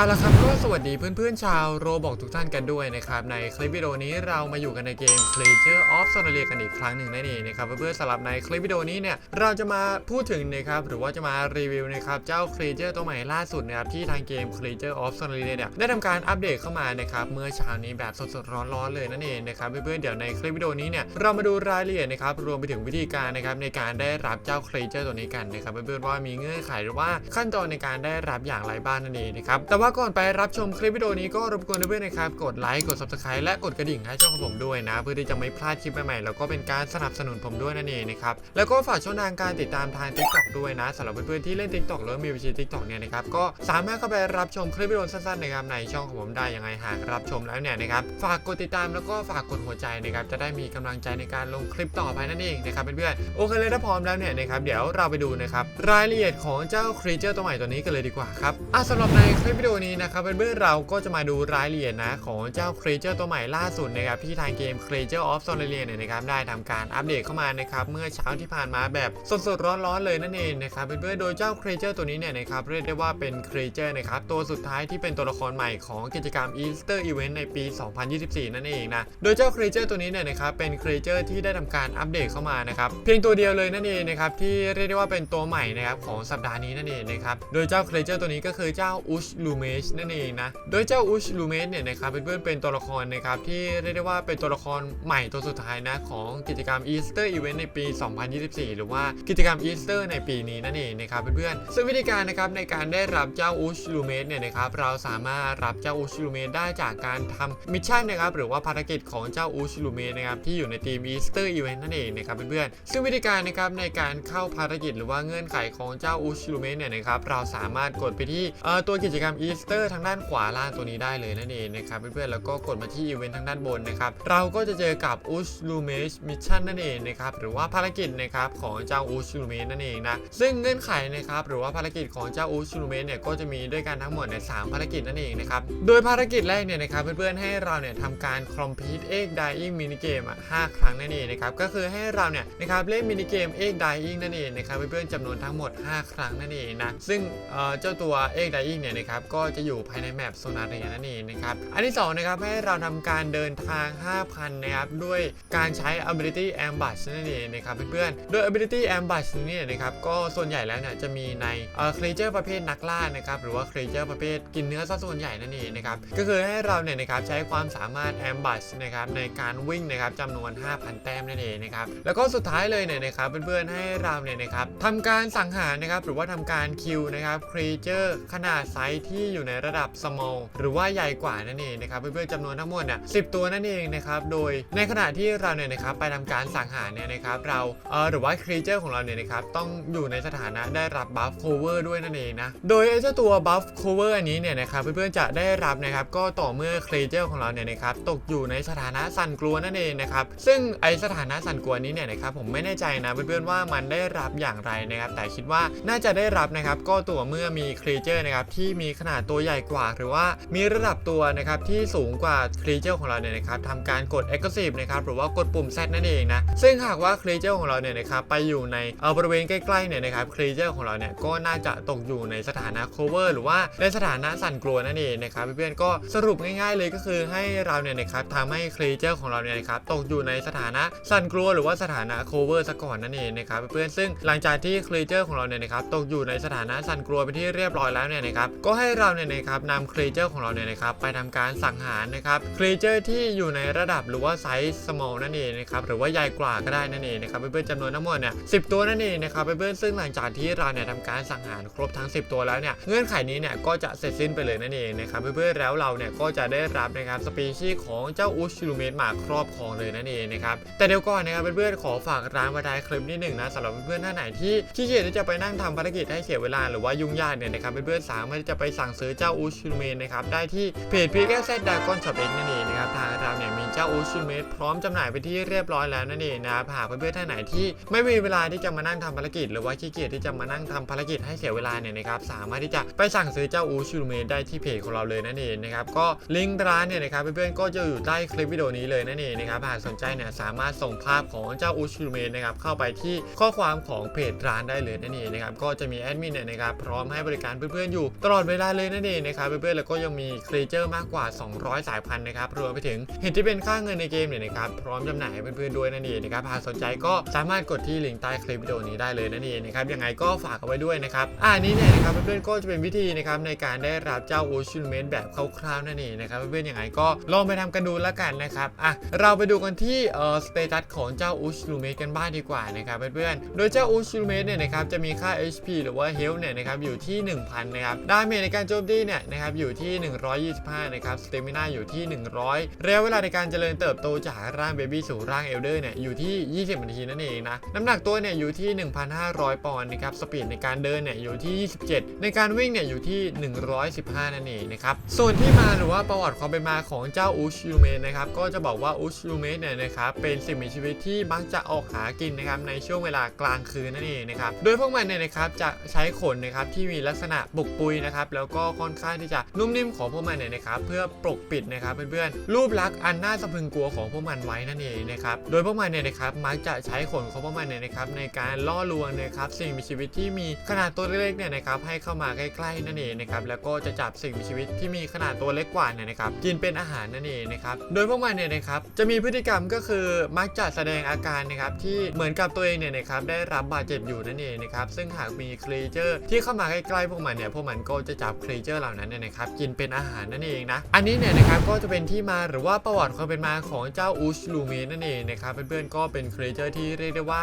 เอาละครับก็สวัสดีเพื่อนๆชาวโรบอกทุกท่านกันด้วยนะครับในคลิปวิดีโอนี้เรามาอยู่กันในเกม Creature of Sonalia กันอีกครั้งหนึ่งนั่นเองนะครับเพื่อนๆสำหรับในคลิปวิดีโอนี้เนี่ยเราจะมาพูดถึงนะครับหรือว่าจะมารีวิวนะครับเจ้า Creature ตัวใหม่ล่าสุดนะครับที่ทางเกม Creature of Sonalia เนี่ยได้ทำการอัปเดตเข้ามานะครับเมื่อเช้านี้แบบสดๆร้อนๆเลยนั่นเองนะครับเพื่อนๆเดี๋ยวในคลิปวิดีโอนี้เนี่ยเรามาดูรายละเอียดนะครับรวมไปถึงวิธีการนะครับในการได้รับเจ้า Creature ตัวนี้กันนะครับเพื่อนๆว่ามีเงื่อนไขหรือว่าขั้นตอนในการได้รับอย่างไรบ้างนั่นเองนะครับแต่ว่าก่อนไปรับชมคลิปวิดีโอนี้ก็รบกวนเพื่อนๆนะครับ กดไลค์กด subscribe และกดกระดิ่งให้ช่องของผมด้วยนะ เพื่อที่จะไม่พลาดคลิปใหม่ๆแล้วก็เป็นการสนับสนุนผมด้วยนั่นเองนะครับแล้วก็ฝากช่องทางการติดตามทาง TikTok ด้วยนะสำหรับเพื่อนๆที่เล่น TikTok แล้วมีบัญชี TikTok เนี่ยนะครับก็สามารถเข้าไปรับชมคลิปวิดีโอสั้นๆนะครับในช่องของผมได้ยังไงหากรับชมแล้วเนี่ยนะครับฝากกดติดตามแล้วก็ฝากกดหัวใจนะครับจะได้มีกำลังใจในการลงคลิปต่อไปนั่นเองนะครับเพื่อนๆโอเคเลยถ้าพร้อมแล้วเนี่ยนะครับเดี๋ยวเราไปดูนะครับรายละเอียดของเจ้าครีเจอร์ตัวใหม่ตัวนี้กันเลยดีกว่าครับอะสำหรับในคลิปวิดีโอนี้นะครับเพื่อนๆเราก็จะมาดูรายละเอียดนะของเจ้าครีเจอร์ตัวใหม่ล่าสุดนะครับที่ทางเกม Creature of Sonalia เนี่ยนะครับได้ทำการอัปเดตเข้ามานะครับเมื่อเช้าที่ผ่านมาแบบสดๆร้อนๆเลยนั่นเองนะครับเพื่อนๆโดยเจ้า Creature ตัวนี้เนี่ยนะครับเรียกได้ว่าเป็น Creature นะครับตัวสุดท้ายที่เป็นตัวละครใหม่ของกิจกรรม Easter Event ในปี 2024 นั่นเองนะโดยเจ้า Creature ตัวนี้เนี่ยนะครับเป็น Creature ที่ได้ทำการอัปเดตเข้ามานะครับเพียงตัวเดียวเลยนั่นเองนะครับที่เรียกได้ว่าเป็นตัวใหม่นะครับของสัปดาห์นี้นั่นเองนะครับโดยเจ้า Creature ตัวนี้ก็คือเจ้า Ush Lumesh นั่นเองนะ โดยเจ้า Ush Lumesh เนี่ยนะครับเพื่อนๆเป็นตัวละครนะครับที่เรียกได้ว่าเป็นตัวละครใหม่ตัวสุดท้ายนะของกิจกรรม Easter Event ในปี 2024 หรือว่ากิจกรรม Easter ในปีนี้นั่นเองนะครับเพื่อนๆซึ่งวิธีการนะครับในการได้รับเจ้า Ush Lumesh เนี่ยนะครับเราสามารถรับเจ้า Ush Lumesh ได้จากการทำมิชชั่นนะครับหรือว่าภารกิจของเจ้า Ush Lumesh นะครับที่อยู่ในทีม Easter Event นั่นเองนะครับเพื่อนๆซึ่งวิธีการนะครับในการเข้าภารกิจหรือว่าเงื่อนไขของเจ้า Ush Lumesh เนี่ยนะครับเราสามารถกดไปที่ตัวกิจกรรม Easter ทางด้านขวาล่างตัวนี้ได้เลยนั่นเองนะครับเพื่อนๆแล้วก็กดมาที่อีเวนต์ทางด้านบนนะครับเราก็จะเจอกับ Ush Lumesh Mission นั่นเองนะครับหรือว่าภารกิจนะครับของเจ้า Ush Lumesh นั่นเองนะซึ่งเงื่อนไขนะครับหรือว่าภารกิจของเจ้า Ush Lumesh เนี่ยก็จะมีด้วยกันทั้งหมดในสามภารกิจนั่นเองนะครับโดยภารกิจแรกเนี่ยนะครับเพื่อนๆให้เราเนี่ยทำการ complete egg dying mini game อะห้าครั้งนั่นเองนะครับก็คือให้เราเนี่ยนะครับเล่นมินิเกม egg dying นั่นเองนะครับเพื่อนๆจำนวนทั้งหมด 5 ครั้งนั่นเองนะซึ่งเจ้าตัว egg dying เนี่ยนะครับก็็จะอยู่ภายในแมปโซนาเรียนั่นเองนะครับ อันที่สองนะครับให้เราทำการเดินทาง 5,000 นะครับ ด้วยการใช้ ability ambush นั่นเองนะครับเพื่อนๆ โดย ability ambush นี้เนี่นะครับก็ส่วนใหญ่แล้วเนี่ยจะมีในเอ่อ creature ประเภทนักล่านะครับหรือว่า creature ประเภทกินเนื้อซะส่วนใหญ่นั่นเองนะครับก็คือให้เราเนี่ยนะครับใช้ความสามารถ ambush นะครับในการวิ่งนะครับจำนวน 5,000 แต้มนั่นเองนะครับแล้วก็สุดท้ายเลยเนี่ยนะครับเพื่อนๆให้เราเนี่ยนะครับทำการสังหารนะครับหรือว่าทำการคิวนะครับ creature ขนาดไซส์ที่อยู่ในระดับ small หรือว่าใหญ่กว่านั่นเองนะครับเพื่อนๆจำนวนทั้งหมดเนี่ย10ตัวนั่นเองนะครับโดยในขณะที่เราเนี่ยนะครับไปทำการสังหารเนี่ยนะครับเราเออหรือว่า creature ของเราเนี่ยนะครับต้องอยู่ในสถานะได้รับ buff cover ด้วยนั่นเองนะโดยไอ้เจ้าตัว buff cover อันนี้เนี่ยนะครับเพื่อนๆจะได้รับนะครับก็ต่อเมื่อ creature ของเราเนี่ยนะครับตกอยู่ในสถานะสั่นกลัวนั่นเองนะครับซึ่งไอสถานะสั่นกลัวนี้เนี่ยนะครับผมไม่แน่ใจนะเพื่อนๆว่ามันได้รับอย่างไรนะครับแต่คิดว่าน่าจะได้รับนะครับก็ต่อเมื่อมี creature นะครับที่มีขนาดตัวใหญ่กว่า หรือว่ามีระดับตัวนะครับที่สูงกว่า creature ของเราเนี่ยนะครับทำการกด aggressive นะครับหรือว่ากดปุ่ม Z นั่นเองนะซึ่งหากว่า creature ของเราเนี่ยนะครับไปอยู่ในเออบริเวณใกล้ๆเนี่ยนะครับ creature ของเราเนี่ยก็น่าจะตกอยู่ในสถานะ cover หรือว่าในสถานะสั่นกลัวนั่นเองนะครับเพื่อนๆก็สรุปง่ายๆเลยก็คือให้เราเนี่ยนะครับทำให้ creature ของเราเนี่ยนะครับตกอยู่ในสถานะสั่นกลัวหรือว่าสถานะ cover ซะก่อนนั่นเองนะครับเพื่อนๆซึ่งหลังจากที่ creature ของเราเนี่ยนะครับตกอยู่ในสถานะสั่นกลัวเป็นที่เรียบร้อยแล้วเนี่ยนะครับก็ให้เราเนี่ยนะครับนำ creature ของเราเนี่ยนะครับไปทำการสังหารนะครับ creature ที่อยู่ในระดับหรือว่าไซส์ small นั่นเองนะครับหรือว่าใหญ่กว่าก็ได้นั่นเองนะครับเพื่อนๆจำนวนทั้งหมดเนี่ยสิตัวนั่นเองนะครับเพื่อนๆซึ่งหลังจากที่เราเนี่ยทำการสังหารครบทั้ง 10 ตัวแล้วเนี่ยเงื่อนไขนี้เนี่ยก็จะเสร็จสิ้นไปเลยนั่นเองนะครับเพื่อนๆแล้วเราเนี่ยก็จะได้รับนะครับสปีชีส์ของเจ้าอุชลูเมตมาครอบครองเลยนั่นเองนะครับแต่เดี๋ยวก่อนนะครับเพื่อนๆขอฝากร้านวาดายคลิปนิดหนึ่งนะสำหรับเพื่อนๆท่านไหนที่ขี้เกียจที่จะไปนั่งทำภารกิจให้เสียเวลาหรือว่ายุ่งยากเนี่ยนะครับเพื่อนๆสามารถที่จะไปสั่งซื้อเจ้าอูชูเมนนะครับได้ที่เพจพีแกแซดดากอนช็อปเองนั่นเองนะครับทางเราเนี่ยมีเจ้าอูชูเมนพร้อมจำหน่ายไปที่เรียบร้อยแล้วนั่นเองนะครับหากเพื่อนๆท่านไหนที่ไม่มีเวลาที่จะมานั่งทำภารกิจ หรือว่าขี้เกียจที่จะมานั่งทำภารกิจให้เสียเวลาเนี่ยนะครับสามารถที่จะไปสั่งซื้อเจ้าอูชูเมนได้ที่เพจของเราเลยนั่นเองนะครับก็ลิงก์ร้านเนี่ยนะครับเพื่อนๆก็จะอยู่ใต้คลิปวิดีโอนี้เลยนั่นเองนะครับหากสนใจเนี่ยสามารถส่งภาพของเจ้าอูชูเมนนะครับเข้าไปที่ข้อความของเพจร้านได้เลยนั่นเองนะครับก็จะมีแอดมินเนี่ยนะครับพร้อมให้บริการเพื่อนๆอยู่ตลอดเวลาเลยนั่นเองนะครับเพื่อนๆแล้วก็ยังมีครีเจอร์มากกว่า 200 สายพันธุ์นะครับรวมไปถึงเห็นที่เป็นค่าเงินในเกมเนี่ยนะครับพร้อมจำหน่ายให้เพื่อนๆด้วยนั่นเองนะครับหากสนใจก็สามารถกดที่ลิงก์ใต้คลิปวิดีโอนี้ได้เลยนั่นเองนะครับยังไงก็ฝากเอาไว้ด้วยนะครับอ่านี้เนี่ยนะครับเพื่อนๆก็จะเป็นวิธีนะครับในการได้รับเจ้าโอชิ m เมนแบบคร่าวๆนั่นเองนะครับเพื่อนๆยังไงก็ลองไปทำกันดูแล้วกันนะครับอะเราไปดูกันที่เอ่อสเตตัสของเจ้าโอชิ m เมนกันบ้างดีกว่านะครับเพื่อนๆโดยเจ้าโอชิ m เมนเนี่ยนะครับจะมีค่า HP หรือว่า Health เนี่ยนะครับอยู่ที่ 1000 นะครับดาเมจในการโจมตีเนี่ยนะครับอยู่ที่ 125 นะครับสเตมินาอยู่ที่ 100 ระยะเวลาในการเจริญเติบโตจากร่างเบบี้สู่ร่างเอลเดอร์เนี่ยอยู่ที่ 20 นาทีนั่นเองนะ น้ำหนักตัวเนี่ยอยู่ที่ 1,500 ปอนด์นะครับสปีดในการเดินเนี่ยอยู่ที่ 27 ในการวิ่งเนี่ยอยู่ที่ 115 นั่นเองนะครับส่วนที่มาหรือว่าประวัติความเป็นมาของเจ้าอูชูเมนนะครับก็จะบอกว่าอูชูเมนเนี่ยนะครับเป็นสิ่งมีชีวิตที่มักจะออกหากินนะครับในช่วงเวลากลางคืนนั่นเองนะครับโดยพวกมันเนี่ยนะครับจะใช้ขนนะครับที่มีลักษณะปุกปุยนะครับแล้วก็ค่อนข้างที่จะนุ่มนิ่มของพวกมันเนี่ยนะครับเพื่อปกปิดนะครับเพื่อนๆรูปลักษณ์อันน่าสะพรึงกลัวของพวกมันไว้นั่นเองนะครับโดยพวกมันเนี่ยนะครับมักจะใช้ขนของพวกมันเนี่ยนะครับในการล่อลวงนะครับสิ่งมีชีวิตที่มีขนาดตัวเล็กๆเนี่ยนะครับให้เข้ามาใกล้ๆนั่นเองนะครับแล้วก็จะจับสิ่งมีชีวิตที่มีขนาดตัวเล็กกว่าเนี่ยนะครับกินเป็นอาหารนั่นเองนะครับโดยพวกมันเนี่ยนะครับจะมีพฤติกรรมก็คือมักจะแสดงอาการนะครับที่เหมือนกับตัวเองเนี่ยนะครับได้รับบาดเจ็บอยู่นั่นเองนะครับซึ่งหากมีครีเจอร์ที่เข้ามาใกล้ๆพวกมันเนี่ยพวกมันก็จะจับครีเจอร์เหล่านั้นเนี่ยนะครับกินเป็นอาหารนั่นเองนะ อันนี้เนี่ยนะครับก็จะเป็นที่มาหรือว่าประวัติความเป็นมาของเจ้าอูชลูเมนั่นเองนะครับเพื่อนๆก็เป็นครีเจอร์ที่เรียกได้ว่า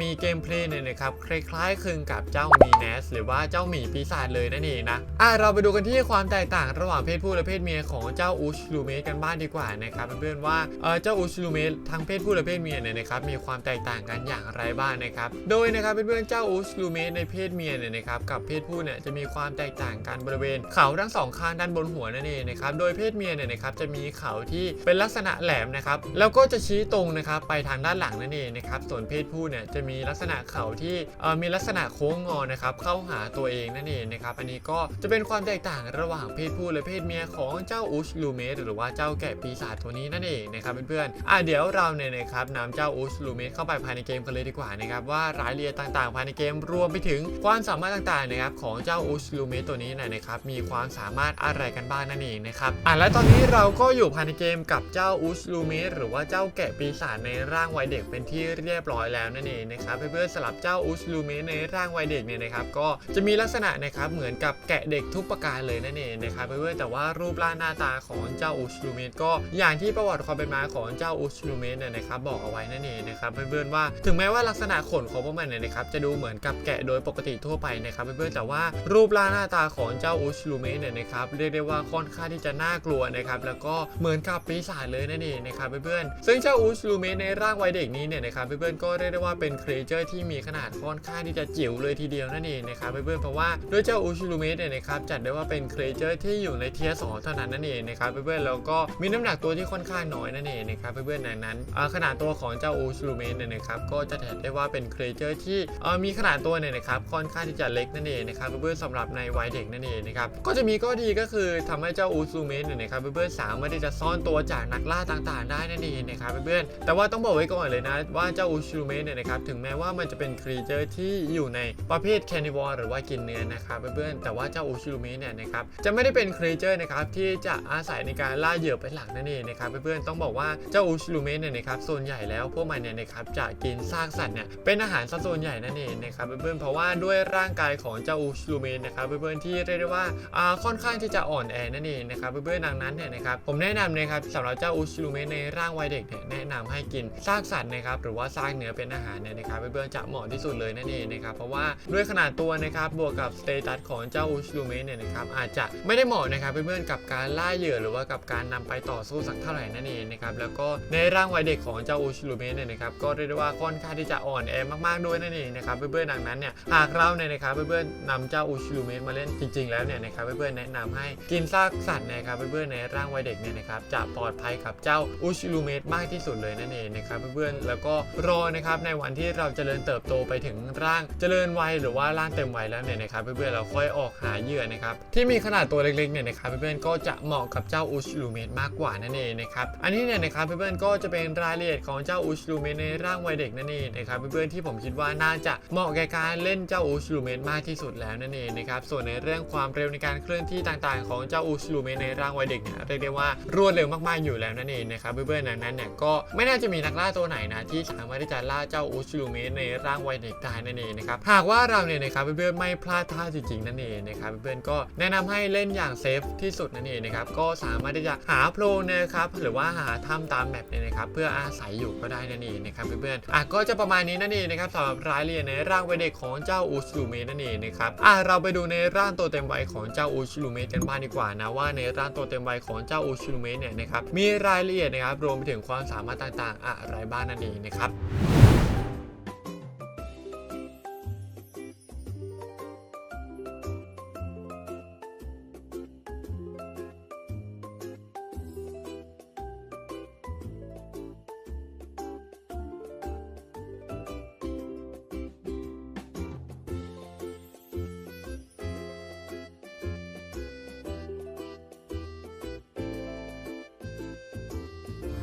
มีเกมเพลย์เนี่ยนะครับคล้ายๆคลึงกับเจ้ามีเนสหรือว่าเจ้าหมีปีศาจเลยนั่นเองนะอะเราไปดูกันที่ความแตกต่างระหว่างเพศผู้และเพศเมียของเจ้าอูชลูเมกันบ้างดีกว่านะครับเพื่อนๆว่าเอ่อเจ้าอูชลูเมทั้งเพศผู้และเพศเมียเนี่ยนะครับมีความแตกต่างกันอย่างไรบ้างนะครับโดยนะครับเพื่อนๆเจ้าอูชลูเมในเพศเมียเนี่ยนะครับกับเพศผู้เนี่ยจะมีความแตกต่างกันบริเวณเขาทั้งสองข้างด้านบนหัวนั่นเองนะครับโดยเพศเมียเนี่ยนะครับจะมีเขาที่เป็นลักษณะแหลมนะครับแล้วก็จะชี้ตรงนะครับไปทางด้านหลังนั่นเองนะครับส่วนเพศผู้เนี่ยจะมีลักษณะเขาที่มีลักษณะโค้งงอนะครับเข้าหาตัวเองนั่นเองนะครับอันนี้ก็จะเป็นความแตกต่างระหว่างเพศผู้และเพศเมียของเจ้าอูชลูเมสหรือว่าเจ้าแกะปีศาจตัวนี้นั่นเองนะครับเพื่อนๆอะเดี๋ยวเราเนี่ยนะครับนำเจ้าอูชลูเมสเข้าไปภายในเกมกันเลยดีกว่านะครับว่ารายละเอียดต่างๆ ภายในเกมรวมไปถึงความสามารถต่างๆนะครับของเจ้าอูชลูเมสตัวนี้นะนะครับมีความสามารถอะไรกันบ้างนั่นเองนะครับอะและตอนนี้เราก็อยู่ภายในเกมกับเจ้าอูชลูเมหรือว่าเจ้าแกะปีศาจในร่างวัยเด็กเป็นที่เรียบร้อยแล้วนั่นเองนะครับเพื่อนๆสลับเจ้าอูชลูเมในร่างวัยเด็กเนี่ยนะครับก็จะมีลักษณะนะครับเหมือนกับแกะเด็กทุกประการเลยนั่นเองนะครับเพื่อนๆแต่ว่ารูปร่างหน้าตาของเจ้าอูชลูเมก็อย่างที่ประวัติความเป็นมาของเจ้าอูชลูเมเนี่ยนะครับบอกเอาไว้นั่นเองนะครับเพื่อนๆว่าถึงแม้ว่าลักษณะขนของพวกมันเนี่ยนะครับจะดูเหมือนกับแกะโดยปกติทั่วไปนะครับเพื่อนๆแต่ว่ารูปร่างหน้าตาของเจ้าอูชลูเมเนี่ยนะครับเรียกได้ว่าค่อนข้างที่จะน่ากลัวนะครับแล้วก็เหมือนกับปีศาจเลยนั่นเองนะครับเพื่อนๆซึ่งเจ้าอูชลูเมในร่างวัยเด็กนี้เนี่ยนะครับเพื่อนๆก็เรียกได้ว่าเป็นครีเจอร์ที่มีขนาดค่อนข้างที่จะจิ๋วเลยทีเดียวนั่นเองนะครับเพื่อนๆเพราะว่าด้วยเจ้าอูชลูเมเนี่ยนะครับจัดได้ว่าเป็นครีเจอร์ที่อยู่ในเทียร์สองเท่านั้นนั่นเองนะครับเพื่อนๆแล้วก็มีน้ำหนักตัวที่ค่อนข้างน้อยนั่นเองนะครับเพื่อนๆดังนั้นขนาดตัวของเจ้าอูชลูเมเนี่ยนะครับก็จะจัดได้ว่าเป็นครีเจอร์ที่มีขนาดตัวเนี่ยนะครับค่อนข้างที่จะเล็กนั่นเองนะครับเพื่อนๆสำหรับในวัยเด็กนั่นเองนะครับก็จะมีข้อดีก็คือทำให้เจ้าอูชลูเมเนี่ยนะครับเพื่อนๆสามารถที่จะซ่อนตัวจากนักล่าต่างๆ ได้นั่นเองนะครับเพื่อนๆแต่ว่าต้องบอกไว้ก่อนเลยนะ ว่าเจ้าอูชลูเมเนี่ยนะครับถึงแม้ว่ามันจะเป็นครีเจอร์ที่อยู่ในประเภทแคนิวอร์หรือว่ากินเนื้อนะครับเพื่อนๆแต่ว่าเจ้าอูชลูเมเนี่ยนะครับจะไม่ได้เป็นครีเจอร์นะครับที่จะอาศัยในการล่าเหยื่อเป็นหลักนั่นเองนะครับเพื่อนๆต้องบอกว่าเจ้าอูชลูเมเนี่ยนะครับส่วนใหญ่แล้วพวกมันเนี่ยนะครับจะกินซากสัตว์เนี่ยเป็นอาหารซะส่วนใหญ่นั่นเองนะครับเพื่อนๆเพราะว่าด้วยร่างกายของเจ้าอูชลูเมนนะครับเพื่อนๆที่เรียกได้ว่าค่อนข้างที่จะอ่อนแอนั่นเองนะครับเพื่อนๆดังนั้นเนี่ยนะครับผมแนะนำนะครับสำหรับเจ้าอูชลูเมนในร่างวัยเด็กเนี่ยแนะนำให้กินซากสัตว์นะครับหรือว่าซากเนื้อเป็นอาหารเนี่ยนะครับเพื่อนๆจะเหมาะที่สุดเลยนั่นเองนะครับเพราะว่าด้วยขนาดตัวนะครับบวกกับสเตตัสของเจ้าอูชลูเมนเนี่ยนะครับอาจจะไม่ได้เหมาะนะครับเพื่อนๆกับการล่าเหยื่อหรือว่ากับการนำไปต่อสู้สักเท่าไหร่นั่นเองนะครับแล้วก็ในร่างวัยเด็กของเจ้าอูชลูเมนเนี่ยนะครับก็เรียกได้ว่าค่อนข้างที่จะอ่อนแอมากๆด้วยนั่นเองนะครับเพื่อนๆดังนั้นเนี่ยหากเราเนี่ยนะครับเพื่อนๆนำเจ้าอูชลูเมนมาเล่นจริงงๆแล้วเนี่ยนะครับเพื่อนๆแนะนำให้กินซากสัตว์นะครับเพื่อนๆในร่างวัยเด็กเนี่ยนะครับจะปลอดภัยกับเจ้าอุชิลูเมตมากที่สุดเลยนั่นเองนะครับเพื่อนๆแล้วก็รอนะครับในวันที่เราจเจริญเติบโตไปถึงร่างเจริญวัยหรือว่าร่างเต็มวัยแล้วเนี่ยนะครับเพื่อนๆเราค่อยออกหาเหยื่อนะครับที่มีขนาดตัวเล็กๆเนี่ยนะครับเพื่อนๆก็จะเหมาะกับเจ้าอุชิลูเมตมากกว่านั่นเองนะครับอันนี้เนี่ยนะครับเพื่อนๆก็จะเป็นรายละเอียดของเจ้าอุชิลูเมตในร่างวัยเด็กนั่นเองนะครับเพื่อนๆที่ผมคิดว่าน่าจะเหมาะแก่การเล่นเจ้าอุชิลูเมตมากที่สุดแล้วนั่นเองนะครับส่วนในเรื่องความเร็วในการเคลื่อนที่ต่างๆ ของเจ้าอุชิลูเมในร่างวัยเด็กเนี่ยเรียกได้ว่ารวดเร็วมากๆอยู่แล้วนั่นเองนะครับเพื่อนๆดังนั้นเนี่ยก็ไม่น่าจะมีนักล่าตัวไหนนะที่สามารถที่จะล่าเจ้าอุชิลูเมในร่างวัยเด็กได้นั่นเองนะครับหากว่าเราเนี่ยนะครับเพื่อนๆไม่พลาดท่าจริงๆนั่นเองนะครับเพื่อนๆก็แนะนำให้เล่นอย่างเซฟที่สุดนั่นเองนะครับก็สามารถที่จะหาโพรงนะครับหรือว่าหาถ้ำตามแมปเนี่ย นะครับเพื่ออาศัยอยู่ก็ได้นั่นเองนะครับเพื่อนๆอะก็จะประมาณนี้นั่นเองนะครับสำหรับรายละเอียดในร่างวัยเด็กของเจ้าอุชิลูเมนั่นเองนะครับอะเราไปดูในร่างตัวเต็มวัยของเจ้าอุชิลูเมกันบ้างดีกว่านะว่าในร่างตัวเต็มวัยของเจ้าอุชิลูเมเนี่ยนะครับมีรายละเอียดนะครับรวมไปถึงความสามารถต่างๆ อะไรบ้างนั่นเองนะครับ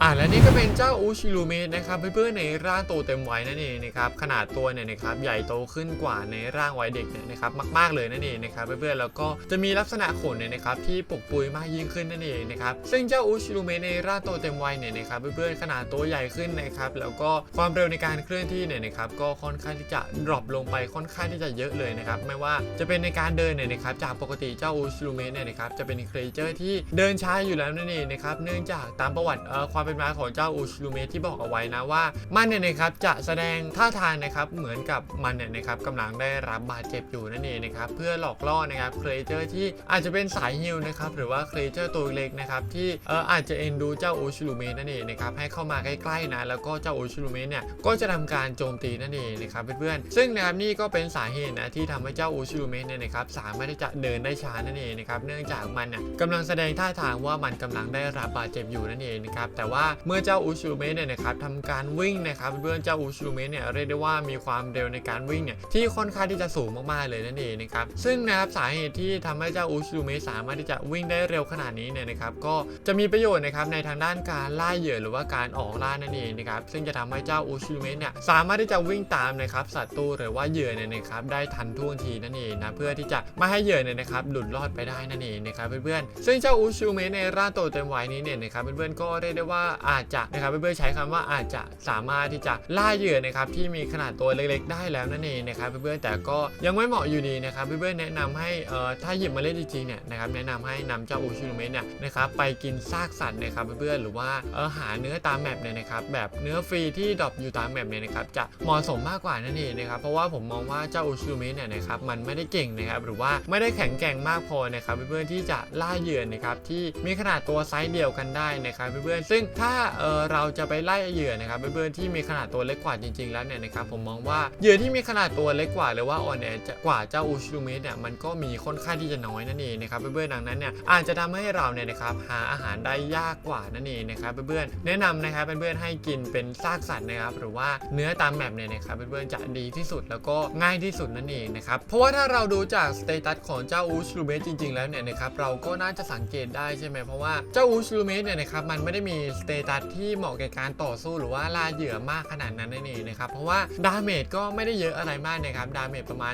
อ่าและนี่ก็เป็นเจ้าอูชิลูเมตนะครับเพื่อนๆในร่างโตเต็มวัยนั่นเองนะครับขนาดตัวเนี่ยนะครับใหญ่โตขึ้นกว่าในร่างวัยเด็กเนี่ยนะครับมากๆเลยนั่นเองนะครับเพื่อนๆแล้วก็จะมีลักษณะขนเนี่ยนะครับที่ปกปุยมากยิ่งขึ้นนั่นเองนะครับซึ่งเจ้าอูชิลูเมตในร่างโตเต็มวัยเนี่ยนะครับเพื่อนๆขนาดตัวใหญ่ขึ้นนะครับแล้วก็ความเร็วในการเคลื่อนที่เนี่ยนะครับก็ค่อนข้างที่จะดรอปลงไปค่อนข้างที่จะเยอะเลยนะครับไม่ว่าจะเป็นในการเดินเนี่ยนะครับจากปกติเจ้าอูชิลูเมตเนี่ยนะครับจะเป็นครีเจอร์ที่เดินช้าอยู่แล้วนั่นเองนะครับเนื่องจากตามประวัติเอ่อความเป็นมาของเจ้าอูชิลูเมที่บอกเอาไว้นะว่ามันเนี่ยนะครับจะแสดงท่าทางนะครับเหมือนกับมันเนี่ยนะครับกำลังได้รับบาดเจ็บอยู่นั่นเองนะครับเพื่อหลอกล่อนะครับครีเจอร์ที่อาจจะเป็นสายฮิลนะครับหรือว่าครีเจอร์ตัวเล็กนะครับที่เอออาจจะเอ็นดูเจ้าอูชิลูเมนั่นเองนะครับให้เข้ามาใกล้ๆนะแล้วก็เจ้าอูชิลูเมเนี่ยก็จะทำการโจมตีนั่นเองนะครับเพื่อนๆซึ่งนะครับนี่ก็เป็นสาเหตุนะที่ทำให้เจ้าอูชิลูเมเนี่ยนะครับสามารถที่จะเดินได้ช้านั่นเองนะครับเนื่องจากมันเนี่ยกำลังแสดงท่าทางว่ามันกำลังได้รับบาดเจ็บอยู่นั่นเองนะครับแต่ว่าเมื่อเจ้าอูชูเมตเนี่ยนะครับทำการวิ่งนะครับเพื่อนเจ้าอูชูเมตเนี่ยเรียกได้ว่ามีความเร็วในการวิ่งเนี่ยที่ค่อนข้างที่จะสูงมากๆเลยนั่นเองนะครับซึ่งนะครับสาเหตุที่ทำให้เจ้าอูชูเมตสามารถที่จะวิ่งได้เร็วขนาดนี้เนี่ยนะครับก็จะมีประโยชน์นะครับในทางด้านการล่าเหยื่อหรือว่าการออกล่านั่นเองนะครับซึ่งจะทำให้เจ้าอูชูเมตเนี่ยสามารถที่จะวิ่งตามนะครับศัตรูหรือว่าเหยื่อเนี่ยนะครับได้ทันท่วงทีนั่นเองนะเพื่อที่จะไม่ให้เหยื่อเนี่ยนะครับหลุดรอดไปได้นั่นเองนะครับเพื่อนๆซึ่งเจ้าอูชิลูเมตในร่างโตเต็มวัยนี้เนี่ยนะครับเพื่อนๆก็เรียกได้ว่าอาจจะนะครับเพื่อนๆใช้คำว่าอาจจะสามารถที่จะล่าเหยื่อนะครับที่มีขนาดตัวเล็กๆ ได้แล้วนั่นเองนะครับเพื่อนๆแต่ก็ยังไม่เหมาะอยู่ดีนะครับเพื่อนๆแนะนำให้เอ่อถ้าหยิบมาเล่นจริงๆเนี่ยนะครับแนะนำให้นำเจ้าอูชิลูเมตเนี่ยนะครับไปกินซากสัตว์นะครับเพื่อนๆหรือว่าเออหาเนื้อตามแมปเนี่ยนะครับแบบเนื้อฟรีที่ดรอปอยู่ตามแมปเนี่ยนะครับจะเหมาะสมมากกว่านั่นเองนะครับเพราะว่าผมมองว่าเจ้าอูชิลูเมตเนี่ยนะครับมันไม่ได้เก่งนะครับหรือว่าไม่ได้แข็งแกร่งมากพอนะครับเพื่อนๆที่จะล่าเหยื่อนะครับที่มีขนาดตัวไซส์เดียวกันได้นะครับเพื่อนๆซึ่งถ้าเออเราจะไปไล่เหยื่อนะครับเพื่อนๆที่มีขนาดตัวเล็กกว่าจริง ๆ แล้วเนี่ยนะครับผมมองว่าเหยื่อที่มีขนาดตัวเล็กกว่าหรือว่าอ่อนแอกว่าเจ้าอูชิลูเมตเนี่ยมันก็มีค่อนข้างที่จะน้อยนั่นเองนะครับเพื่อนๆดังนั้นเนี่ยอาจจะทำให้เราเนี่ยนะครับหาอาหารได้ยากกว่านั่นเองนะครับเพื่อนๆแนะนำนะครับเพื่อนๆให้กินเป็นซากสัตว์นะครับหรือว่าเนื้อตามแมปเนี่ยนะครับเพื่อนๆจะดีที่สุดแล้วก็ง่ายที่สุดนั่นเองนะครับเพราะว่าถ้าเราดูจากสเตตัสของเจ้าอูชิลูเมตจริง ๆ แล้วเนี่ยนะครับเราก็น่าจะสังเกตได้ใช่ไหมเพราะว่าเจ้าอูชูเมตเนี่ยนะครับมันไม่ได้มีสเตตัสที่เหมาะแก่การต่อสู้หรือว่าล่าเหยื่อมากขนาดนั้นนั่นเองนะครับ เพราะว่าดาเมจก็ไม่ได้เยอะอะไรมากนะครับ ดาเมจประมาณ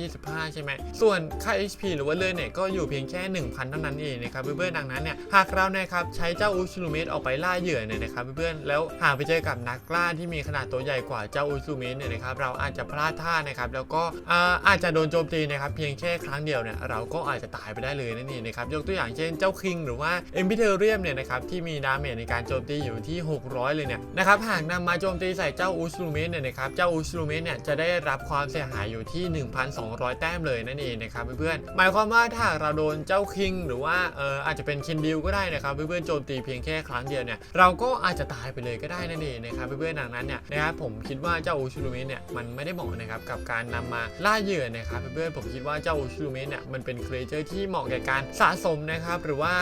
125 ใช่ไหม ส่วนค่า HP หรือว่าเลือดเนี่ยก็อยู่เพียงแค่ 1,000 เท่านั้นเองนะครับเพื่อนๆดังนั้นเนี่ยหากเราเนะครับใช้เจ้าอูชิลูเมตออกไปล่าเหยื่อเนี่ยนะครับเพื่อนๆแล้วหากไปเจอกับนักล่าที่มีขนาดตัวใหญ่กว่าเจ้าอูชิลูเมตเนี่ยนะครับเราอาจจะพลาดท่านะครับแล้วก็อาอาจจะโดนโจมตีนะครับเพียงแค่ครั้งเดียวเนี่ยเราก็อาจจะตายไปได้เลยนั่นเองนะครับยกตัวอย่างเช่นเจ้าคิงหรือว่าเอ็มพิเทเรียมเนี่ยนะครับที่มีดาเมจในการโจมมตีอยู่ที่ 600 เลยเนี่ยนะครับหากนำมาโจมตีใส่เจ้าอุชลูเมนเนี่ยนะครับเจ้าอุชลูเมนเนี่ยจะได้รับความเสียหายอยู่ที่ 1,200 แต้มเลยนั่นเองนะครับเพื่อนๆหมายความว่าถ้าเราโดนเจ้าคิง หรือว่าเอออาจจะเป็นคินดิวก็ได้นะครับเพื่อนๆโจมตีเพียงแค่ครั้งเดียวเนี่ยเราก็อาจจะตายไปเลยก็ได้นั่นเองนะครับเพื่อนๆดังนั้นเนี่ยนะครับผมคิดว่าเจ้าอุชลูเมนเนี่ยมันไม่ได้เหมาะนะครับกับการนำมาล่าเหยื่อนะครับเพื่อนๆผมคิดว่าเจ้าอุชลูเมนเนี่ยมันเป็นครีเจอร์ที่เหมาะแก่การสะสมนะครับหรือว่า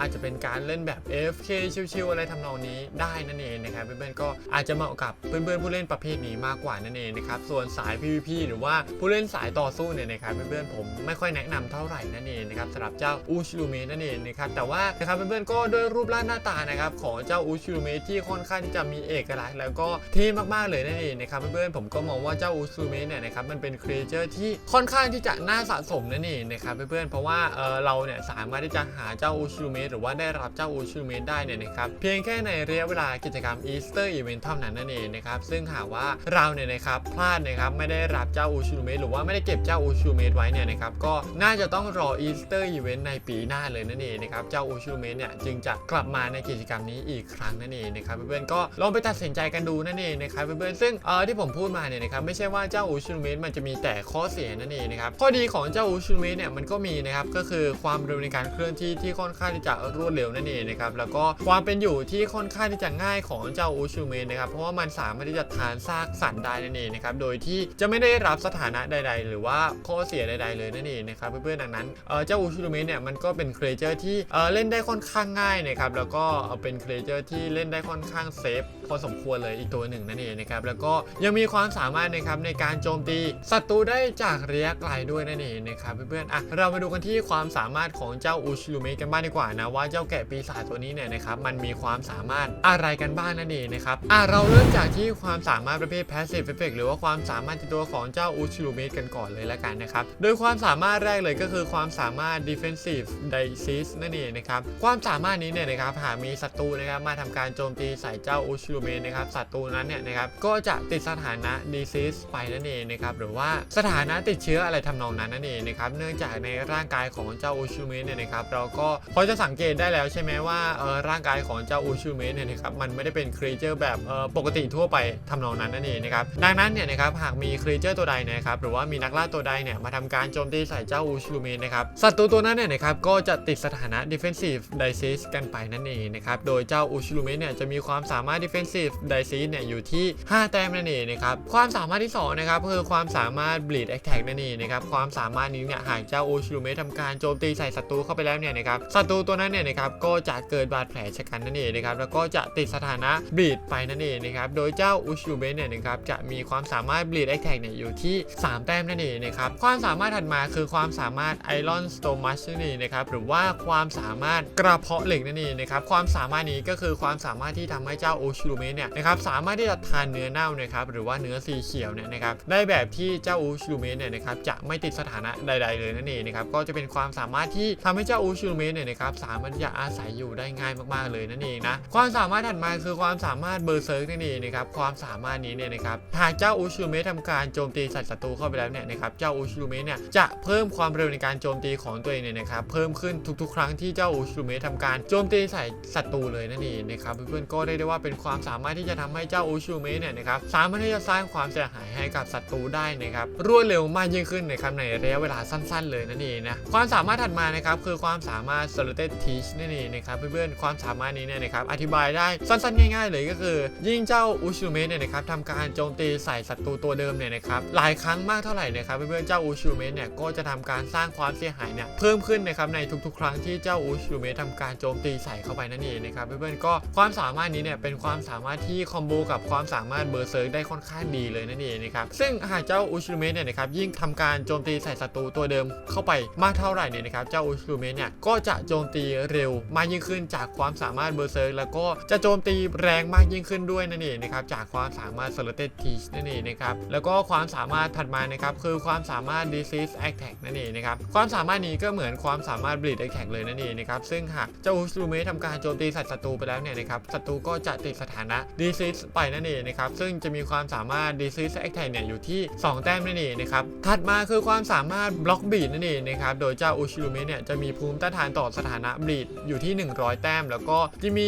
อาจจะเป็นการเล่นแบบ AFK ชิวๆอะไรทำนองนี้ได้นั่นเองนะครับเพื่อนๆก็อาจจะเหมาะกับเพื่อนๆผู้เล่นประเภทนี้มากกว่านั่นเองนะครับส่วนสาย PVP หรือว่าผู้เล่นสายต่อสู้เนี่ยนะครับเพื่อนๆผมไม่ค่อยแนะนำเท่าไหร่นั่นเองนะครับสำหรับเจ้าอูชิลูเมะนั่นเองนะครับแต่ว่านะครับเพื่อนๆก็ด้วยรูปร่างหน้าตานะครับของเจ้าอูชิลูเมะที่ค่อนข้างที่จะมีเอกลักษณ์แล้วก็เท่มากๆเลยนั่นเองนะครับเพื่อนๆผมก็มองว่าเจ้าอูชิลูเมะเนี่ยนะครับมันเป็นครีเจอร์ที่ค่อนข้างที่จะน่าสะสมนั่นเองนะครับเพื่อนๆเพราะว่าเออเราเนี่ยสามารถที่จะหาเจ้าอูชิลูเมะหรือว่าได้รับเจ้าอูชิลูเมะได้เนี่ยนะครับเพียงแค่ในระยะเวลากิจกรรมอีสเตอร์อีเวนต์เท่านั้นนั่นเองนะครับซึ่งหากว่าเราเนี่ยนะครับพลาดนะครับไม่ได้รับเจ้าอูชูเมะหรือว่าไม่ได้เก็บเจ้าอูชูเมะไว้เนี่ยนะครับก็น่าจะต้องรออีสเตอร์อีเวนต์ในปีหน้าเลยนั่นเองนะครับเจ้าอูชูเมะเนี่ยจึงจะกลับมาในกิจกรรมนี้อีกครั้งนั่นเองนะครับเพื่อนๆก็ลองไปตัดสินใจกันดูนั่นเองนะครับเพื่อนๆซึ่งเออที่ผมพูดมาเนี่ยนะครับไม่ใช่ว่าเจ้าอูชูเมะมันจะมีแต่ข้อเสียนั่นเองนะครับข้อดีของเจ้าอูชูเมะเนี่ยมันก็มีนะครับก็คือความเร็วในการเคลื่อนที่ที่ค่อนข้างที่จะรวดเร็วนั่นเองนะครับแล้วก็ความเป็นอยู่ที่ค่อนข้างที่จะง่ายของเจ้าอูชิลูเมะนะครับเพราะว่ามันสามารถที่จะทานซากสัตว์ได้นั่นเองนะครับโดยที่จะไม่ได้รับสถานะใด ๆ หรือว่าข้อเสียใด ๆ เลยนั่นเองนะครับเพื่อนๆดังนั้นเจ้าอูชิลูเมะเนี่ยมันก็เป็นเครเจอร์ที่เล่นได้ค่อนข้างง่ายนะครับแล้วก็เป็นเครเจอร์ที่เล่นได้ค่อนข้างเซฟพอสมควรเลยอีกตัวหนึ่งนั่นเองนะครับแล้วก็ยังมีความสามารถนะครับในการโจมตีศัตรูได้จากระยะไกลด้วยนั่นเองนะครับเพื่อนๆอะเรามาดูกันที่ความสามารถของเจ้าอูชิลูเมะกันบ้างดีกว่านะว่าเจ้าแกะปีศาจตัวนี้เนี่ยนะครับมันมีความสามารถอะไรกันบ้างนั่นเองนะครับอะเราเริ่มจากที่ความสามารถประเภท passive effect หรือว่าความสามารถตัวของเจ้าอูชิลูเมะกันก่อนเลยละกันนะครับ โดยความสามารถแรกเลยก็คือความสามารถ defensive disease นั่นเองนะครับ ความสามารถนี้เนี่ยนะครับหากมีศัตรูนะครับมาทำการโจมตีใส่เจ้าอูชิลูเมะนะครับศัตรูนั้นเนี่ยนะครับก็จะติดสถานะ disease ไปนั่นเองนะครับหรือว่าสถานะติดเชื้ออะไรทำนองนั้นนั่นเองนะครับเนื่องจากในร่างกายของเจ้าอูชิลูเมะเนี่ยนะครับเราก็พอจะสังเกตได้แล้วใช่ไหมว่าเออร่างกายของเจ้าอูชิลูเมะเนี่ยนะครับมันไม่ได้เป็นครีเจอร์แบบปกติทั่วไปทำนองนั้นนั่นเองนะครับดังนั้นเนี่ยนะครับหากมีครีเจอร์ตัวใดนะครับหรือว่ามีนักล่าตัวใดเนี่ยมาทำการโจมตีใส่เจ้าอูชูเมะนะครับศัตรูตัวนั้นเนี่ยนะครับก็จะติดสถานะ defensive disease กันไปนั่นเองนะครับโดยเจ้าอูชูเมะเนี่ยจะมีความสามารถ defensive disease เนี่ยอยู่ที่ 5 แต้มนั่นเองนะครับความสามารถที่สองนะครับคือความสามารถ bleed attack นั่นเองนะครับความสามารถนี้เนี่ยหากเจ้าอูชูเมะทำการโจมตีใส่ศัตรูเข้าไปแล้วเนี่ยนะครับศัตรูตัวนั้นเนี่ยนะครับก็จะเกิดบาดแผลชะกันนั่นเองนะครับแล้วก็จะติดสถานะ bleed ไปนั่นเองนะครับโดยเจ้าอูชิลูเมะเนี่ยนะครับจะมีความสามารถ bleed attack เนี่ยอยู่ที่ 3 แต้มนั่นเองนะครับความสามารถถัดมาคือความสามารถ iron stomach นั่นเองนะครับหรือว่าความสามารถกระเพาะเหล็กนั่นเองนะครับความสามารถนี้ก็คือความสามารถที่ทำให้เจ้าอูชิลูเมะเนี่ยนะครับสามารถที่จะทานเนื้อเน่านะครับหรือว่าเนื้อสีเขียวเนี่ยนะครับได้แบบที่เจ้าอูชิลูเมะเนี่ยนะครับจะไม่ติดสถานะใด ๆ เลยนั่นเองนะครับก็จะเป็นความสามารถที่ทำให้เจ้าอูชิลูเมะเนี่ยนะครับสามารถที่จะอาศัยอยู่ได้ง่ายมากๆเลยนั่นเองนะความสามารถถัดมาคือความสามารถเบอร์เซิร์กนั่นเองนะครับ ความสามารถนี้เนี่ยนะครับหากเจ้าอูชูเมะทำการโจมตีใส่ศัตรูเข้าไปแล้วเนี่ยนะครับ เจ้าอูชูเมะเนี่ยจะเพิ่มความเร็วในการโจมตีของตัวเองเนี่ยนะครับ เพิ่มขึ้นทุกๆ ครั้งที่เจ้าอูชูเมะทำการโจมตีใส่ศัตรูเลยนั่นเองนะครับ เพื่อนๆ ก็ได้ได้ว่าเป็นความสามารถที่จะทำให้เจ้าอูชูเมะเนี่ยนะครับสามารถที่จะสร้างความเสียหายให้กับศัตรูได้นะครับ รวดเร็วมากยิ่งขึ้นนะครับในระยะเวลาสั้น ๆ เลยนั่นเองนะ ความสามารถถัดมานะครับคือความสามารถ s o l u t e Teach นั่นเองนะครับเพื่อนๆ ความสามารถนี้เนี่ยนะครับอธิบายได้สั้นๆ ง่าย ๆ เลยก็คือ ยิ่งเจ้าอูชิลูเมะเนี่ยนะครับทำการโจมตีใส่ศัตรูตัวเดิมเนี่ยนะครับหลายครั้งมากเท่าไหร่นะครับเพื่อนๆเจ้าอูชิลูเมะเนี่ยก็จะทำการสร้างความเสียหายเนี่ยเพิ่มขึ้นนะครับในทุกๆ ครั้งที่เจ้าอูชิลูเมะทำการโจมตีใส่เข้าไปนั่นเองนะครับเพื่อนๆก็ความสามารถนี้เนี่ยเป็นความสามารถที่คอมโบกับความสามารถเบอร์เซิร์กได้ค่อนข้างดีเลยนั่นเองนะครับซึ่งหากเจ้าอูชิลูเมะเนี่ยนะครับยิ่งทำการโจมตีใส่ศัตรูตัวเดิมเข้าไปมากเท่าไหร่เนี่ยนะครับเจ้าอูชิลูเมะเนี่ยก็จะโจมตีเร็วมากยิ่งขึ้นจากความสามารถเบอร์เซิร์กแล้วก็จะโจมตีแรงมากยิ่งขึ้นด้วยนั่นเองนะครับจากความสามารถ s o l u t e d Teach นั่นเองนะครับแล้วก็ความสามารถถัดมานะครับคือความสามารถ Disease Attack นั่นเองนะครับความสามารถนี้ก็เหมือนความสามารถ Bleed Attack เลยนั่นเองนะครับซึ่งหากเจ้าอูชิลูเมะทำการโจมตีใส่ศัตรูไปแล้วเนี่ยนะครับศัตรูก็จะติดสถานะ Disease ไปนั่นเองนะครับซึ่งจะมีความสามารถ Disease Attack เนี่ยอยู่ที่ 2 แต้มนั่นเองนะครับถัดมาคือความสามารถ Block Beat นั่นเองนะครับโดยเจ้าอูชิลูเมะเนี่ยจะมีภูมิต้านทานต่อสถานะ Bleed อยู่ที่ 100 แต้ม แล้วก็จะมี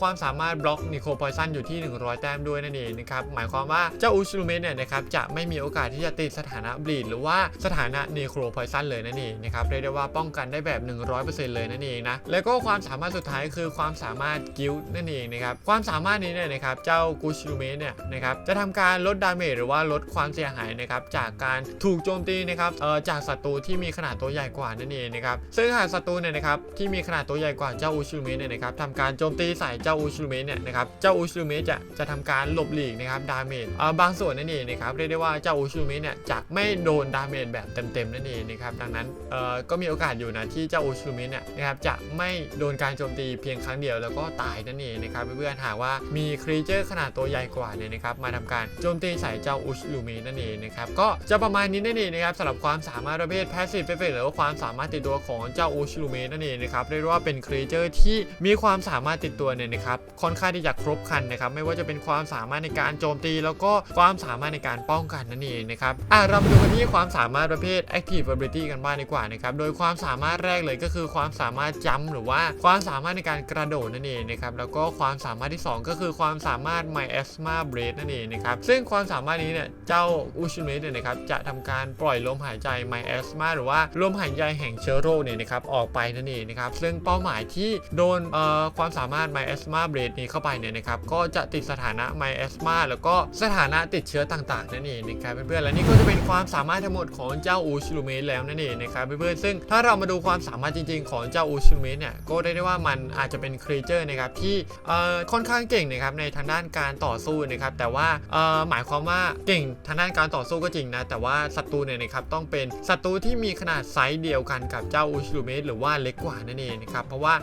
ความสามารถบล็อกนิโคพอยซันอยู่ที่ 100 แต้มด้วยนั่นเองนะครับ หมายความว่าเจ้าอุชูเมะเนี่ยนะครับจะไม่มีโอกาสที่จะติดสถานะบลีดหรือว่าสถานะนิโคพอยซันเลยนั่นเองนะครับเรียกได้ว่าป้องกันได้แบบ 100%เลยนั่นเองนะแล้วก็ความสามารถสุดท้ายคือความสามารถกิลด์นั่นเองนะครับความสามารถนี้เนี่ยนะครับเจ้ากูชิลูเมะเนี่ยนะครับจะทำการลดดาเมจหรือว่าลดความเสียหายนะครับจากการถูกโจมตีนะครับเอ่อจากศัตรูที่มีขนาดตัวใหญ่กว่านั่นเองนะครับซึ่งหากศัตรูเนี่ยนะครับที่มีขนาดตัวใหญ่กว่าเจ้าอุชิลูเมะเนี่ยนะครับทำการโจมตีใส่เจ้าอุชิลูเมะเนี่ยนะครับเจ้าอุชิลูเมะจะจะทำการหลบหลีกนะครับดาเมจเอ่อบางส่วนนั่นเองนะครับเรียกได้ว่าเจ้าอุชิลูเมะเนี่ยจะไม่โดนดาเมจแบบเต็มๆนั่นเองนะครับดังนั้นเอ่อก็มีโอกาสอยู่นะที่เจ้าอุชิลูเมะเนี่ยนะครับจะไม่โดนการโจมตีเพียงครั้งเดียวแล้วก็ตายนั่นเองนะครับเพื่อนๆหากว่ามีครีเจอร์ขนาดตัวใหญ่กว่าเนี่ยนะครับมาทำการโจมตีใส่เจ้าอุชิลูเมะนั่นเองนะครับก็จะประมาณนี้นั่นเองนะครับสำหรับความสามารถประเภทแพสซีฟเฟกหรือว่าความสามารถติดตัวของเจ้าอุชลูเมะนั่นเองนะครับเรียกว่าเป็นครีเจอร์ที่มีความสามารถติดตัวเนี่ยนะครับค่อนข้างที่จะครบคันนะครับไม่ว่าจะเป็นความสามารถในการโจมตี แล้วก็ความสามารถในการป้องกันนั่นเองนะครับอะเรามาดูกันที่ความสามารถประเภท Active Ability กันบ้างดีกว่านะครับโดยความสามารถแรกเลยก็คือความสามารถจัมหรือว่าความสามารถในการกระโดดนั่นเองนะครับแล้วก็ความสามารถที่ 2 ก็คือความสามารถ My Asthma Breath นั่นเองนะครับซึ่งความสามารถนี้เนี่ยเจ้าอุชิเมะเนี่ยนะครับจะทำการปล่อยลมหายใจ My Asthma หรือว่าลมหายใจแห่งเชื้อโรคเนี่ยนะครับออกไปนั่นเองนะครับซึ่งเป้าหมายที่โดนเอ่อความสามารถ My Asthma Breath นี้เข้าไปเนี่ยนะครับก็จะติดสถานะ My Asthma แล้วก็สถานะติดเชื้อต่างๆนั่นเองนะครับเพื่อนๆและนี่ก็จะเป็นความสามารถทั้งหมดของเจ้าอูชิลูเมะแล้วนั่นเองนะครับเพื่อนๆซึ่งถ้าเรามาดูความสามารถจริง ๆ ของเจ้าอูชิลูเมะเนี่ยก็ได้ได้ว่ามันอาจจะเป็นครีเจอร์นะครับที่เอ่อค่อนข้างเก่งนะครับในทางด้านการต่อสู้นะครับแต่ว่าเอ่อหมายความว่าเก่งทางด้านการต่อสู้ก็จริงนะแต่ว่าศัตรูเนี่ยนะครับต้องเป็นศัตรูที่มีขนาดไซส์เดียวกันกับเจ้าอูชิลูเมะหรือว่าเล็กกว่านั่นเองนะครับเพราะว่า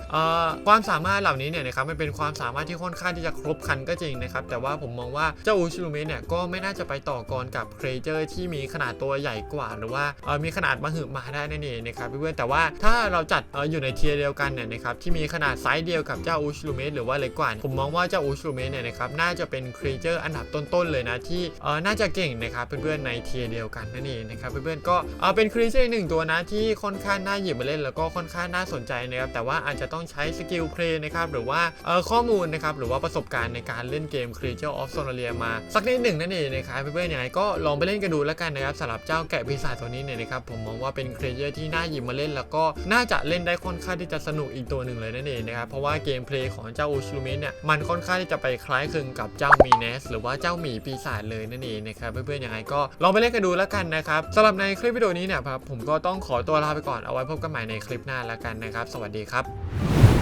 ความสามารถเหล่านี้เนี่ยนะครับมันเป็นความสามารถที่ค่อนข้างที่จะครบครันก็จริงนะครับแต่ว่าผมมองว่าเจ้าอูชิลูเมะเนี่ยก็ไม่น่าจะไปต่อกรกับเครเจอร์ที่มีขนาดตัวใหญ่กว่า หรือว่าเออมีขนาดมหึมาได้นั่นเองนะครับเพื่อนแต่ว่าถ้าเราจัดเอออยู่ในเทียร์เดียวกันเนี่ยนะครับที่มีขนาดไซส์เดียวกับเจ้าอูชิลูเมะหรือว่าเล็กกว่าผมมองว่าเจ้าอูชิลูเมะเนี่ยนะครับน่าจะเป็นเครเจอร์อันดับต้นๆเลยนะที่เออน่าจะเก่งนะครับเพื่อนๆในเทียร์เดียวกันนั่นเองนะครับเพื่อนๆก็เออเป็นเครเจอร์หนึ่งตัวนะที่ค่อนข้างน่าหยิบมาเล่นแล้วก็ค่อนข้างน่าสนใจนะครับแต่ว่าอาจจะต้องใช้สกิลเพลย์นะครับหรือว่าข้อมูลนะครับหรือว่าประสบการณ์ในการเล่นเกม Creature of Sonaria มา สักนิดหนึ่งนั่นเองนะครับเพื่อนๆยังไงก็ลองไปเล่นกันดูแล้วกันนะครับสำหรับเจ้าแกะปีศาจตัวนี้เนี่ยนะครับผมมองว่าเป็นเครเจอร์ที่น่าหยิบมาเล่น แล้วก็น่าจะเล่นได้ค่อนข้างที่จะสนุกอีกตัวหนึ่งเลยนั่นเองนะครับเพราะว่าเกมเพลย์ของเจ้าอูชูเมะเนี่ยมันค่อนข้างที่จะไปคล้ายคลึงกับเจ้ามีเนสหรือว่าเจ้าหมีปีศาจเลยนั่นเองนะครับเพื่อนๆยังไงก็ลองไปเล่นกันดูแล้วกันนะครับสำหรับในคลิปวิดีโอนี้เนี่ยครับผมก็ต้องขอตัวลาไปก่อนเอาไว้พบกันใหม่ในคลิปหน้าแล้วกันนะครับ สวัสดีครับ